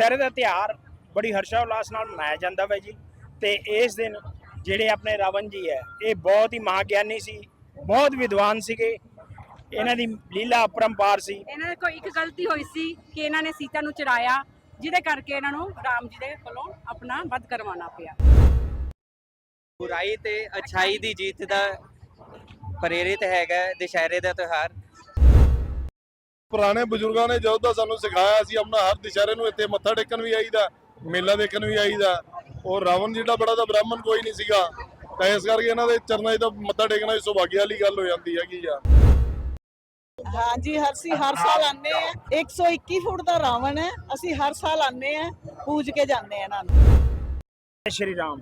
ਦੁਸਹਿਰੇ ਦਾ ਤਿਉਹਾਰ ਬੜੀ ਹਰਸ਼ਾ ਉਲਾਸ ਨਾਲ ਮਨਾਇਆ ਜਾਂਦਾ ਵਾ ਜੀ। ਤੇ ਇਸ ਦਿਨ ਜਿਹੜੇ ਆਪਣੇ ਰਾਵਣ ਜੀ ਹੈ ਇਹ ਬਹੁਤ ਹੀ ਮਹਾਗਿਆਨੀ ਸੀ ਬਹੁਤ ਵਿਦਵਾਨ ਸੀਗੇ। ਇਹਨਾਂ ਦੀ ਲੀਲਾ ਅਪਰੰਪਾਰ ਸੀ। ਇਹਨਾਂ ਦੇ ਕੋਈ ਇੱਕ ਗਲਤੀ ਹੋਈ ਸੀ ਕਿ ਇਹਨਾਂ ਨੇ ਸੀਤਾ ਨੂੰ ਚੁਰਾਇਆ ਜਿਹਦੇ ਕਰਕੇ ਇਹਨਾਂ ਨੂੰ ਰਾਮ ਜੀ ਦੇ ਕੋਲੋਂ ਆਪਣਾ ਵੱਧ ਕਰਵਾਉਣਾ ਪਿਆ। ਬੁਰਾਈ ਤੇ ਅਛਾਈ ਦੀ ਜਿੱਤ ਦਾ ਪ੍ਰੇਰਿਤ ਹੈਗਾ ਹੈ ਦੁਸ਼ਹਿਰੇ ਦਾ ਤਿਉਹਾਰ। ਪੁਰਾਣੇ ਬਜ਼ੁਰਗਾਂ ਨੇ ਜਦੋਂ ਦਾ ਸਾਨੂੰ ਸਿਖਾਇਆ ਸੀ ਆਪਣਾ ਹਰ ਦੁਸ਼ਹਿਰੇ ਨੂੰ ਇੱਥੇ ਮੱਥਾ ਟੇਕਣ ਵੀ ਆਈਦਾ ਮੇਲਾ ਦੇਖਣ ਵੀ ਆਈਦਾ। ਔਰ ਰਾਵਣ ਜਿਹੜਾ ਬੜਾ ਦਾ ਬ੍ਰਾਹਮਣ ਕੋਈ ਨਹੀਂ ਸੀਗਾ। ਤਾਂ ਇਸ ਕਰਕੇ ਇਹਨਾਂ ਦੇ ਚਰਨਾਂ 'ਚ ਤਾਂ ਮੱਥਾ ਟੇਕਣਾ ਵੀ ਸੁਭਾਗੀ ਵਾਲੀ ਗੱਲ ਹੋ ਜਾਂਦੀ ਹੈਗੀ ਆ। ਹਾਂਜੀ ਹਰ ਸੀ ਹਰ ਸਾਲ ਆਨੇ ਆ 121 ਫੁੱਟ ਦਾ ਰਾਵਣ ਹੈ। ਅਸੀਂ ਹਰ ਸਾਲ ਆਨੇ ਆ ਪੂਜ ਕੇ ਜਾਂਦੇ ਆ ਇਹਨਾਂ ਨੂੰ। ਜੈ ਸ਼੍ਰੀ ਰਾਮ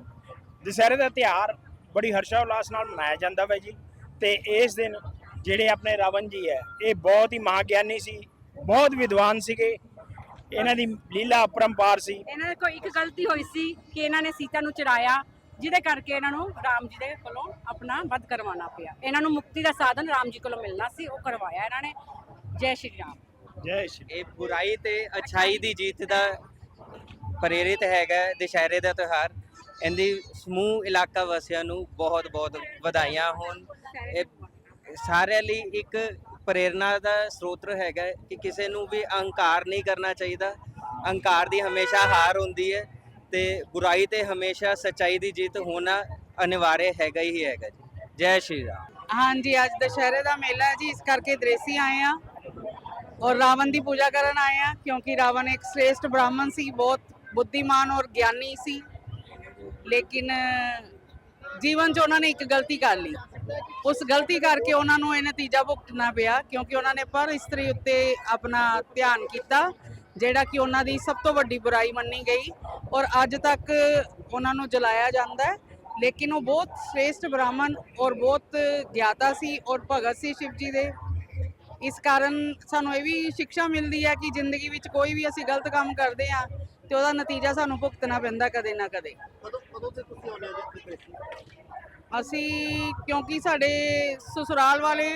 ਦੁਸਹਿਰੇ ਦਾ ਤਿਉਹਾਰ ਬੜੀ ਹਰਸ਼ਾ ਉਲਾਸ ਨਾਲ ਮਨਾਇਆ ਜਾਂਦਾ ਵਾ ਜੀ। ਤੇ ਇਸ ਦਿਨ ਜਿਹੜੇ ਆਪਣੇ ਰਾਵਣ ਜੀ ਹੈ ਇਹ ਬਹੁਤ ਹੀ ਮਹਾਗਿਆਨੀ ਸੀ ਬਹੁਤ ਵਿਦਵਾਨ ਸੀਗੇ। ਇਹਨਾਂ ਦੀ ਲੀਲਾ ਅਪਰੰਪਾਰ ਸੀ। ਇਹਨਾਂ ਦੇ ਕੋਈ ਇੱਕ ਗਲਤੀ ਹੋਈ ਸੀ ਕਿ ਇਹਨਾਂ ਨੇ ਸੀਤਾ ਨੂੰ ਚੁਰਾਇਆ ਜਿਹਦੇ ਕਰਕੇ ਇਹਨਾਂ ਨੂੰ ਰਾਮ ਜੀ ਦੇ ਕੋਲੋਂ ਆਪਣਾ ਵੱਧ ਕਰਵਾਉਣਾ ਪਿਆ। ਇਹਨਾਂ ਨੂੰ ਮੁਕਤੀ ਦਾ ਸਾਧਨ ਰਾਮ ਜੀ ਕੋਲੋਂ ਮਿਲਣਾ ਸੀ ਉਹ ਕਰਵਾਇਆ ਇਹਨਾਂ ਨੇ। ਜੈ ਸ਼੍ਰੀ ਰਾਮ। ਜੈ ਸ਼੍ਰੀ ਇਹ ਬੁਰਾਈ ਤੇ ਅਛਾਈ ਦੀ ਜਿੱਤ ਦਾ ਪ੍ਰੇਰਿਤ ਹੈਗਾ ਦੁਸ਼ਹਿਰੇ ਦਾ ਤਿਉਹਾਰ। ਇਹਦੀ ਸਮੂਹ ਇਲਾਕਾ ਵਾਸੀਆਂ ਨੂੰ ਬਹੁਤ ਬਹੁਤ ਵਧਾਈਆਂ ਹੋਣ। ਇਹ ਸਾਰਿਆਂ ਲਈ ਇੱਕ ਪ੍ਰੇਰਣਾ ਦਾ ਸਰੋਤ ਹੈਗਾ ਹੈ ਕਿ ਕਿਸੇ ਨੂੰ ਵੀ ਅਹੰਕਾਰ ਨਹੀਂ ਕਰਨਾ ਚਾਹੀਦਾ। ਅਹੰਕਾਰ ਦੀ ਹਮੇਸ਼ਾ ਹਾਰ ਹੁੰਦੀ ਹੈ ਤੇ ਬੁਰਾਈ ਤੇ ਹਮੇਸ਼ਾ ਸੱਚਾਈ ਦੀ ਜਿੱਤ ਹੋਣਾ ਅਨਿਵਾර්य ਹੈਗਾ ਹੀ ਹੈਗਾ ਜੀ। ਜੈ ਸ਼੍ਰੀ ਰਾਮ। ਹਾਂਜੀ, ਅੱਜ ਦੁਸ਼ਹਿਰੇ ਦਾ ਮੇਲਾ ਹੈ ਜੀ, ਇਸ ਕਰਕੇ ਦ੍ਰੇਸੀ ਆਏ ਆ ਔਰ ਰਾਵਣ ਦੀ ਪੂਜਾ ਕਰਨ ਆਏ ਆ ਕਿਉਂਕਿ ਰਾਵਣ ਇੱਕ ਸ੍ਰੇਸ਼ਟ ਬ੍ਰਾਹਮਣ ਸੀ, ਬਹੁਤ ਬੁੱਧੀਮਾਨ ਔਰ ਗਿਆਨੀ ਸੀ। ਲੇਕਿਨ ਜੀਵਨ 'ਚ ਉਹਨਾਂ ਨੇ ਇੱਕ ਗਲਤੀ ਕਰ ਲਈ। ਉਸ ਗਲਤੀ ਕਰਕੇ ਉਹਨਾਂ ਨੂੰ ਇਹ ਨਤੀਜਾ ਭੁਗਤਣਾ ਪਿਆ, ਕਿਉਂਕਿ ਉਹਨਾਂ ਨੇ ਪਰ ਇਸਤਰੀ ਉੱਤੇ ਆਪਣਾ ਧਿਆਨ ਕੀਤਾ, ਜਿਹੜਾ ਕਿ ਉਹਨਾਂ ਦੀ ਸਭ ਤੋਂ ਵੱਡੀ ਬੁਰਾਈ ਮੰਨੀ ਗਈ ਔਰ ਅੱਜ ਤੱਕ ਉਹਨਾਂ ਨੂੰ ਜਲਾਇਆ ਜਾਂਦਾ ਹੈ। ਲੇਕਿਨ ਉਹ ਬਹੁਤ ਸ੍ਰੇਸ਼ਟ ਬ੍ਰਾਹਮਣ ਔਰ ਬਹੁਤ ਗਿਆਤਾ ਸੀ ਔਰ ਭਗਤ ਸੀ ਸ਼ਿਵ ਜੀ ਦੇ। ਇਸ ਕਾਰਨ ਸਾਨੂੰ ਇਹ ਵੀ ਸਿੱਖਿਆ ਮਿਲਦੀ ਹੈ ਕਿ ਜ਼ਿੰਦਗੀ ਵਿੱਚ ਕੋਈ ਵੀ ਅਸੀਂ ਗਲਤ ਕੰਮ ਕਰਦੇ ਹਾਂ ਤੇ ਉਹਦਾ ਨਤੀਜਾ ਸਾਨੂੰ ਭੁਗਤਣਾ ਪੈਂਦਾ ਕਦੇ ਨਾ ਕਦੇ। ਅਸੀਂ ਕਿਉਂਕਿ ਸਾਡੇ ਸਸੁਰਾਲ ਵਾਲੇ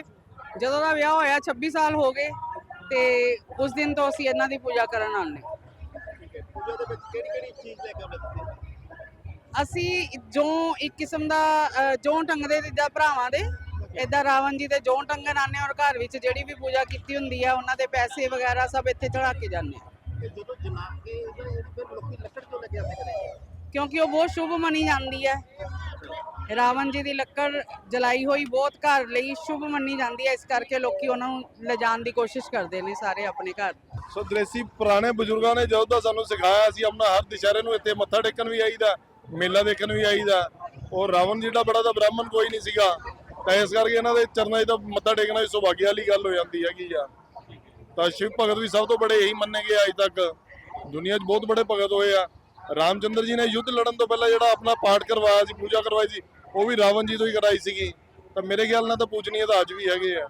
ਜਦੋਂ ਦਾ ਵਿਆਹ ਹੋਇਆ 26 ਸਾਲ ਹੋ ਗਏ ਤੇ ਉਸ ਦਿਨ ਤੋਂ ਅਸੀਂ ਇਹਨਾਂ ਦੀ ਪੂਜਾ ਕਰਨ ਆਉਂਦੇ ਅਸੀਂ ਜੋ ਇੱਕ ਕਿਸਮ ਦਾ ਜੌਂ ਟੰਗਦੇ ਜਿੱਦਾਂ ਭਰਾਵਾਂ ਦੇ ਇਦਾਂ ਰਾਵਣ ਜੀ ਦੇ ਜੌਂ ਟੰਗਣ ਹਾਂ ਔਰ ਘਰ ਵਿੱਚ ਜਿਹੜੀ ਵੀ ਪੂਜਾ ਕੀਤੀ ਹੁੰਦੀ ਹੈ ਉਹਨਾਂ ਦੇ ਪੈਸੇ ਵਗੈਰਾ ਸਭ ਇੱਥੇ ਚੜਾ ਕੇ ਜਾਂਦੇ ਹਾਂ। ਕਿਉਂਕਿ ਉਹ ਬਹੁਤ ਸ਼ੁਭ ਮੰਨੀ ਜਾਂਦੀ ਹੈ। ਰਾਵਣ ਜੀ ਦੀ ਲੱਕੜ ਜਲਾਈ ਹੋਈ ਬਹੁਤ ਘਰ ਲਈ ਸ਼ੁਭ ਮੰਨੀ ਜਾਂਦੀ ਹੈ, ਇਸ ਕਰਕੇ ਲੋਕੀ ਉਹਨਾਂ ਨੂੰ ਲਿਜਾਣ ਦੀ ਕੋਸ਼ਿਸ਼ ਕਰਦੇ ਨੇ ਸਾਰੇ ਆਪਣੇ ਘਰ। ਸੋ ਦ੍ਰੇਸੀ ਪੁਰਾਣੇ ਬਜ਼ੁਰਗਾਂ ਨੇ ਜਦੋਂ ਦਾ ਸਾਨੂੰ ਸਿਖਾਇਆ ਸੀ, ਆਪਣਾ ਹਰ ਦੁਸ਼ਹਿਰੇ ਨੂੰ ਇੱਥੇ ਮੱਥਾ ਟੇਕਣ ਵੀ ਆਈਦਾ, ਮੇਲਾ ਦੇਖਣ ਵੀ ਆਈਦਾ ਔਰ ਰਾਵਣ ਜਿਹੜਾ ਬੜਾ ਤਾਂ ਬ੍ਰਾਹਮਣ ਕੋਈ ਨਹੀਂ ਸੀਗਾ, ਤਾਂ ਇਸ ਕਰਕੇ ਇਹਨਾਂ ਦੇ ਚਰਨਾਂ 'ਚ ਤਾਂ ਮੱਥਾ ਟੇਕਣਾ ਵੀ ਸੁਭਾਗੀ ਵਾਲੀ ਗੱਲ ਹੋ ਜਾਂਦੀ ਹੈਗੀ ਆ। ਤਾਂ ਸ਼ਿਵ ਭਗਤ ਵੀ ਸਭ ਤੋਂ ਬੜੇ ਇਹੀ ਮੰਨੇ ਗਏ ਅੱਜ ਤੱਕ। ਦੁਨੀਆ 'ਚ ਬਹੁਤ ਬੜੇ ਭਗਤ ਹੋਏ ਆ। ਰਾਮਚੰਦਰ ਜੀ ਨੇ ਯੁੱਧ ਲੜਨ ਤੋਂ ਪਹਿਲਾਂ ਜਿਹੜਾ ਆਪਣਾ ਪਾਠ ਕਰਵਾਇਆ ਸੀ, ਪੂਜਾ ਕਰਵਾਈ ਸੀ, ਉਹ ਵੀ ਰਾਵਣ ਜੀ ਤੋਂ ਹੀ ਕਰਾਈ ਸੀਗੀ। ਤਾਂ ਮੇਰੇ ਖਿਆਲ ਨਾਲ ਤਾਂ ਪੂਜਨੀਏ ਤਾਂ ਅੱਜ ਵੀ ਹੈਗੇ ਆ।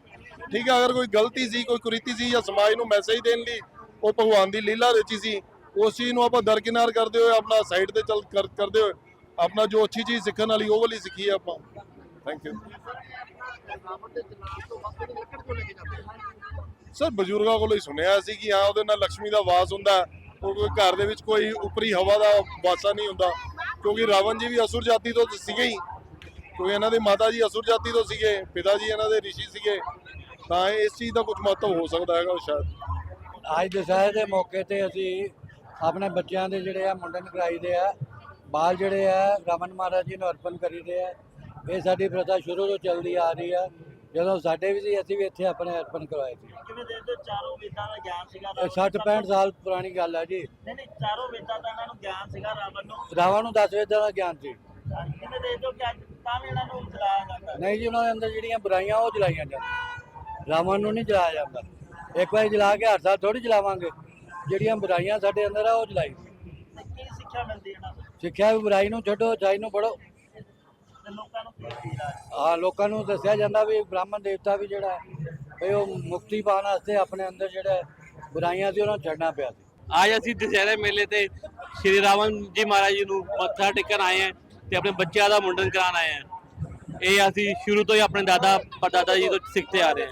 ਠੀਕ ਆ, ਅਗਰ ਕੋਈ ਗਲਤੀ ਸੀ, ਕੋਈ ਕੁਰੀਤੀ ਸੀ ਜਾਂ ਸਮਾਜ ਨੂੰ ਮੈਸੇਜ ਦੇਣ ਲਈ ਉਹ ਭਗਵਾਨ ਦੀ ਲੀਲਾ ਰਚੀ ਸੀ, ਉਸ ਚੀਜ਼ ਨੂੰ ਆਪਾਂ ਦਰਕਿਨਾਰ ਕਰਦੇ ਹੋਏ, ਆਪਣਾ ਸਾਈਡ ਤੇ ਚੱਲ ਕਰਦੇ ਹੋਏ, ਆਪਣਾ ਜੋ ਅੱਛੀ ਚੀਜ਼ ਸਿੱਖਣ ਵਾਲੀ ਉਹ ਵਾਲੀ ਸਿੱਖੀ ਆ ਆਪਾਂ। ਥੈਂਕ ਯੂ ਸਰ, ਬਜ਼ੁਰਗਾਂ ਕੋਲੋਂ ਹੀ ਸੁਣਿਆ ਸੀ ਕਿ ਹਾਂ, ਉਹਦੇ ਨਾਲ ਲక్ష్ਮੀ ਦਾ ਵਾਸ ਹੁੰਦਾ। ਹੈ। ਉਹ ਘਰ ਦੇ ਵਿੱਚ ਕੋਈ ਉਪਰੀ ਹਵਾ ਦਾ ਵਾਸਾ ਨਹੀਂ ਹੁੰਦਾ। ਕਿਉਂਕਿ ਰਾਵਣ ਜੀ ਵੀ ਅਸੁਰ ਜਾਤੀ ਤੋਂ ਸੀਗੇ ਹੀ। ਕਿਉਂਕਿ ਇਹਨਾਂ ਦੇ ਮਾਤਾ ਜੀ ਅਸੁਰ ਜਾਤੀ ਤੋਂ ਸੀਗੇ, ਪਿਤਾ ਜੀ ਇਹਨਾਂ ਦੇ ਰਿਸ਼ੀ ਸੀਗੇ। ਤਾਂ ਇਸ ਚੀਜ਼ ਦਾ ਕੁਝ ਮਹੱਤਵ ਹੋ ਸਕਦਾ ਹੈਗਾ ਸ਼ਾਇਦ। ਅੱਜ ਦੁਸਹਿਰੇ ਦੇ ਮੌਕੇ ਤੇ ਅਸੀਂ ਆਪਣੇ ਬੱਚਿਆਂ ਦੇ ਜਿਹੜੇ ਆ ਮੁੰਡਨ ਕਰਾਈਦੇ ਆ। ਬਾਲ ਜਿਹੜੇ ਆ ਰਮਨ ਮਹਾਰਾਜ ਜੀ ਨੂੰ ਅਰਪਣ ਕਰੀਦੇ ਆ। ਇਹ ਸਾਡੀ ਪ੍ਰਥਾ ਸ਼ੁਰੂ ਤੋਂ ਚੱਲਦੀ ਆ ਰਹੀ ਆ। ਜਦੋਂ ਸਾਡੇ ਵੀ ਸੀ ਅਸੀਂ ਵੀ ਇੱਥੇ ਆਪਣੇ ਅਰਪਣ ਕਰਵਾਏ ਸੀ। ਕਿਵੇਂ ਦੇ ਚਾਰੋਂ ਵੇਦਾਂ ਦਾ ਗਿਆਨ ਸੀਗਾ ਇਹ 60 65 ਸਾਲ ਪੁਰਾਣੀ ਗੱਲ ਆ ਜੀ। ਨਹੀਂ ਨਹੀਂ ਚਾਰੋਂ ਵੇਦਾਂ ਦਾ ਇਹਨਾਂ ਨੂੰ ਗਿਆਨ ਸੀਗਾ ਰਾਵਣ ਨੂੰ। ਰਾਵਣ ਨੂੰ 10 ਵੇਦਾਂ ਦਾ ਗਿਆਨ ਸੀ। ਕਿਵੇਂ ਦੇ ਦਿਓ ਕਿ ਅੱਜ ਤਾਂ ਵੀ ਇਹਨਾਂ ਨੂੰ ਜਲਾਇਆ ਜਾਂਦਾ? ਨਹੀਂ ਜੀ ਉਹਨਾਂ ਦੇ ਅੰਦਰ ਜਿਹੜੀਆਂ ਬੁਰਾਈਆਂ ਉਹ ਜਲਾਈਆਂ ਜਾਂਦੀਆਂ। ਰਾਵਣ ਨੂੰ ਨਹੀਂ ਜਲਾਇਆ ਜਾਂਦਾ। ਇੱਕ ਵਾਰੀ ਜਲਾ ਕੇ ਹਰ ਸਾਲ ਥੋੜੀ ਜਲਾਵਾਂਗੇ ਜਿਹੜੀਆਂ ਬੁਰਾਈਆਂ ਸਾਡੇ ਅੰਦਰ ਆ ਉਹ ਜਲਾਈ ਕੀ ਸਿੱਖਿਆ ਮਿਲਦੀ ਇਹਨਾਂ ਤੋਂ ਸਿੱਖਿਆ ਵੀ ਬੁਰਾਈ ਨੂੰ ਛੱਡੋ ਚਾਈ ਨੂੰ ਪੜੋ ਨੂੰ ਆ ਲੋਕਾਂ ਨੂੰ ਦੱਸਿਆ ਜਾਂਦਾ ਵੀ ਬ੍ਰਾਹਮਣ ਦੇਵਤਾ ਵੀ ਜਿਹੜਾ ਵੀ ਉਹ ਮੁਕਤੀ ਪਾਉਣ ਵਾਸਤੇ ਆਪਣੇ ਅੰਦਰ ਜਿਹੜਾ ਬੁਰਾਈਆਂ ਸੀ ਉਹਨਾਂ ਨੂੰ ਛੱਡਣਾ ਪਿਆ ਸੀ। ਅੱਜ ਅਸੀਂ ਦੁਸਹਿਰੇ ਮੇਲੇ ਤੇ ਸ਼੍ਰੀ ਰਾਵਣ ਜੀ ਮਹਾਰਾਜ ਜੀ ਨੂੰ ਮੱਥਾ ਟੇਕਣ ਆਏ ਹਾਂ ਤੇ ਆਪਣੇ ਬੱਚਿਆਂ ਦਾ ਮੁੰਡਨ ਕਰਾਉਣ ਆਏ ਹਾਂ। ਇਹ ਅਸੀਂ ਸ਼ੁਰੂ ਤੋਂ ਹੀ ਆਪਣੇ ਦਾਦਾ, ਪੜਦਾਦਾ ਜੀ ਤੋਂ ਸਿੱਖਦੇ ਆ ਰਹੇ ਹਾਂ।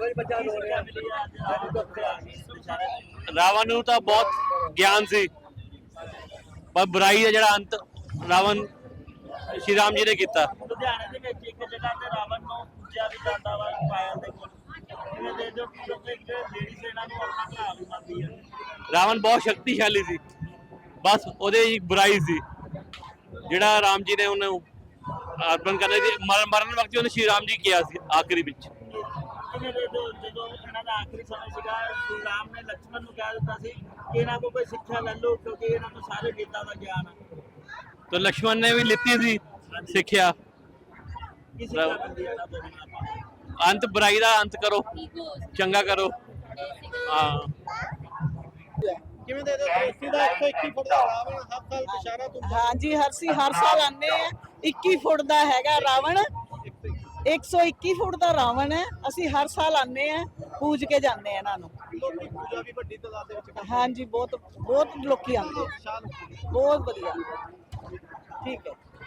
ਰਾਵਣ ਨੂੰ ਤਾਂ ਬਹੁਤ ਗਿਆਨ ਸੀ, ਪਰ ਬੁਰਾਈ ਦਾ ਜਿਹੜਾ ਅੰਤ ਰਾਵਣ ਸ਼੍ਰੀ ਰਾਮ ਜੀ ਨੇ ਕੀਤਾ। ਰਾਵਣ ਬਹੁਤ ਸ਼ਕਤੀਸ਼ਾਲੀ ਸੀ। ਬਸ ਉਹਦੇ ਹੀ ਬੁਰਾਈ ਸੀ। ਜਿਹੜਾ ਰਾਮ ਜੀ ਨੇ ਉਹਨੇ ਅਰਪਣ ਕਰਨੇ ਦੀ ਮਰਨ ਵਕਤ ਉਹਨੇ ਸ਼੍ਰੀ ਰਾਮ ਜੀ ਕਿਹਾ ਸੀ ਆਖਰੀ ਵਿੱਚ। ਜਦੋਂ ਇਹਨਾਂ ਦਾ ਆਖਰੀ ਸਮੇਂ ਸੀਗਾ ਸ਼੍ਰੀ ਰਾਮ ਨੇ ਲਕਸ਼ਮਣ ਨੂੰ ਕਹਿ ਦਿੱਤਾ ਸੀ ਕਿ ਇਹਨਾਂ ਕੋਲ ਕੋਈ ਸਿੱਖਿਆ ਲੈ ਲਓ ਕਿਉਂਕਿ ਇਹਨਾਂ ਨੂੰ ਸਾਰੇ ਗੀਤਾਂ ਦਾ तो लक्ष्मण ने भी लिती थी ਸਿੱਖਿਆ। ਅੰਤ ਬੁਰਾਈ ਦਾ ਅੰਤ ਕਰੋ ਚੰਗਾ ਕਰੋ। ਹਾਂ। ਕਿਵੇਂ ਦੇ ਦੋ ਦੋਸਤੀ ਦਾ 121 ਫੁੱਟ ਦਾ ਰਾਵਣ ਹਰ ਸਾਲ ਦੁਸ਼ਹਿਰਾ ਤੋਂ ਹਾਂਜੀ ਹਰ ਸੀ ਹਰ ਸਾਲ ਆਨੇ ਆ। 21 ਫੁੱਟ ਦਾ ਹੈਗਾ ਰਾਵਣ। 121 ਫੁੱਟ ਦਾ ਰਾਵਣ ਹੈ। ਅਸੀਂ ਹਰ ਸਾਲ ਆਨੇ ਆ ਪੂਜ ਕੇ ਜਾਂਦੇ ਆ ਇਹਨਾਂ ਨੂੰ। ਲੋਕੀ ਪੂਜਾ ਵੀ ਵੱਡੀ ਤਾਦਾਦ ਦੇ ਵਿੱਚ ਹਾਂਜੀ ਬਹੁਤ ਬਹੁਤ ਲੋਕੀ ਆਉਂਦੇ ਆ। ਬਹੁਤ ਵਧੀਆ। ਠੀਕ ਹੈ।